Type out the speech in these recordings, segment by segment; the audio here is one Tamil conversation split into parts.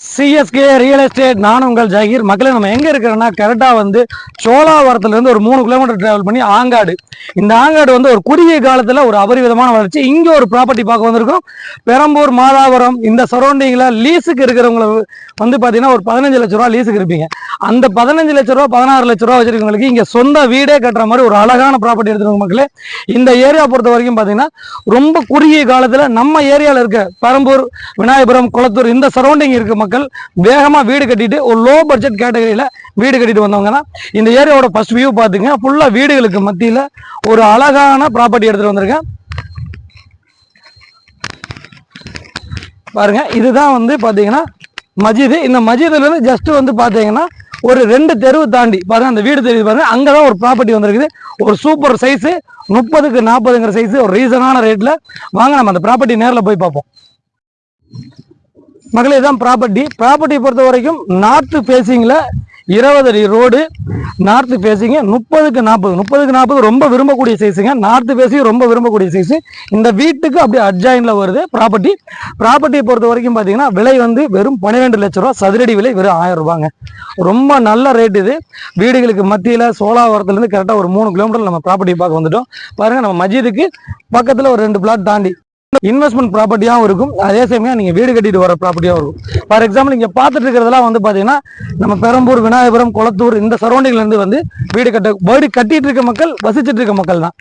சிஎஸ்கே ரியல் எஸ்டேட் நான் உங்கள் ஜஹீர் மக்களே நம்ம எங்கே இருக்கிறோன்னா கரெக்டாக வந்து சோழாவரத்துலேருந்து ஒரு மூணு கிலோமீட்டர் ட்ராவல் பண்ணி ஆங்காடு. இந்த ஆங்காடு வந்து ஒரு குறுகிய காலத்தில் ஒரு அபரிவிதமான வளர்ச்சி. இங்கே ஒரு ப்ராப்பர்ட்டி பார்க்க வந்திருக்கோம். பெரம்பூர் மாதாவரம் இந்த சரௌண்டிங்கில் லீஸுக்கு இருக்கிறவங்கள வந்து பார்த்தீங்கன்னா ஒரு பதினஞ்சு லட்ச ரூபா லீஸுக்கு இருப்பீங்க. அந்த பதினஞ்சு லட்ச ரூபா பதினாறு லட்ச ரூபா வச்சிருக்கவங்களுக்கு இங்கே சொந்த வீடே கட்டுற மாதிரி ஒரு அழகான ப்ராப்பர்ட்டி எடுத்துருங்க மக்களே. இந்த ஏரியா பொறுத்த வரைக்கும் பார்த்தீங்கன்னா ரொம்ப குறுகிய காலத்தில் நம்ம ஏரியாவில் இருக்க பெரம்பூர் விநாயகபுரம் குளத்தூர் இந்த சரௌண்டிங் இருக்க மக்கள் வேகமாக வீடு கட்டிட்டு ஒரு லோ பட்ஜெட் கேட்டகரியில் வீடு கட்டிட்டு வந்தவங்க தான். இந்த ஏரியாவோட ஃபர்ஸ்ட் வியூ பார்த்துங்க. ஃபுல்லாக வீடுகளுக்கு மத்தியில் ஒரு அழகான ப்ராப்பர்ட்டி எடுத்துகிட்டு வந்திருக்கேன். பாருங்க இதுதான் வந்து பார்த்தீங்கன்னா மஜிது. இந்த மஜிதுலேருந்து ஜஸ்ட்டு ஜஸ்ட் வந்து பார்த்தீங்கன்னா ஒரு ரெண்டு தெருவு தாண்டி பாருங்கள் அந்த வீடு தெரியுது அங்கே தான் ஒரு ப்ராப்பர்ட்டி வந்திருக்குது. ஒரு சூப்பர் சைஸு முப்பதுக்கு நாற்பதுங்கிற சைஸு ஒரு ரீசனான ரேட்டில் வாங்க நம்ம அந்த ப்ராப்பர்ட்டி நேரில் போய் பார்ப்போம். மகளிர் தான் ப்ராப்பர்ட்டி ப்ராப்பர்ட்டி பொறுத்த வரைக்கும் நார்த்து ஃபேஸிங்கில் இருபது அடி ரோடு நார்த்து ஃபேஸிங்க முப்பதுக்கு நாற்பது. முப்பதுக்கு நாற்பது ரொம்ப விரும்பக்கூடிய சைஸுங்க நார்த்து ஃபேஸிங் ரொம்ப விரும்பக்கூடிய சைஸு இந்த வீட்டுக்கு அப்படியே அட்ஜாயினில் வருது ப்ராப்பர்ட்டி ப்ராப்பர்ட்டியை பொறுத்த வரைக்கும் பார்த்தீங்கன்னா விலை வந்து வெறும் பன்னிரெண்டு லட்ச ரூபா. சதுரடி விலை வெறும் ஆயிரம் ரூபாங்க. ரொம்ப நல்ல ரேட் இது. வீடுகளுக்கு மத்தியில் சோலாவரத்துலேருந்து கரெக்டாக ஒரு மூணு கிலோமீட்டர் நம்ம ப்ராப்பர்ட்டி பார்க்க வந்துட்டோம். பாருங்கள் நம்ம மஜிதுக்கு பக்கத்தில் ஒரு ரெண்டு பிளாட் தாண்டி. இன்வெஸ்ட்மெண்ட் ப்ராப்பர்ட்டியாகவும் இருக்கும். அதே சமயம் நீங்கள் வீடு கட்டிட்டு வர ப்ராப்பர்ட்டியாகவும் இருக்கும். ஃபார் எக்ஸாம்பிள் இங்கே பார்த்துட்டு இருக்கிறதெல்லாம் வந்து பார்த்தீங்கன்னா நம்ம பெரம்பூர் விநாயகபுரம் குளத்தூர் இந்த சரௌண்டிங்லேருந்து வந்து வீடு கட்ட வீடு கட்டிட்டு இருக்க மக்கள் வசிச்சுட்டு இருக்க மக்கள் தான்.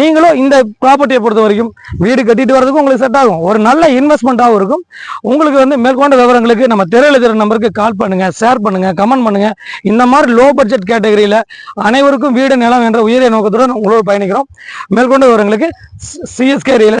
நீங்களும் இந்த ப்ராப்பர்ட்டியை பொறுத்த வரைக்கும் வீடு கட்டிட்டு வரதுக்கும் உங்களுக்கு செட் ஆகும். ஒரு நல்ல இன்வெஸ்ட்மெண்ட்டாகவும் இருக்கும். உங்களுக்கு வந்து மேற்கொண்ட விவரங்களுக்கு நம்ம திரையில நம்பருக்கு கால் பண்ணுங்கள் ஷேர் பண்ணுங்கள் கமெண்ட் பண்ணுங்கள் இந்த மாதிரி லோ பட்ஜெட் கேட்டகரியில் அனைவருக்கும் வீடு நிலம் என்ற உயரிய நோக்கத்துடன் உங்களோடு பயணிக்கிறோம். மேற்கொண்ட விவரங்களுக்கு சிஎஸ்கே ரியல்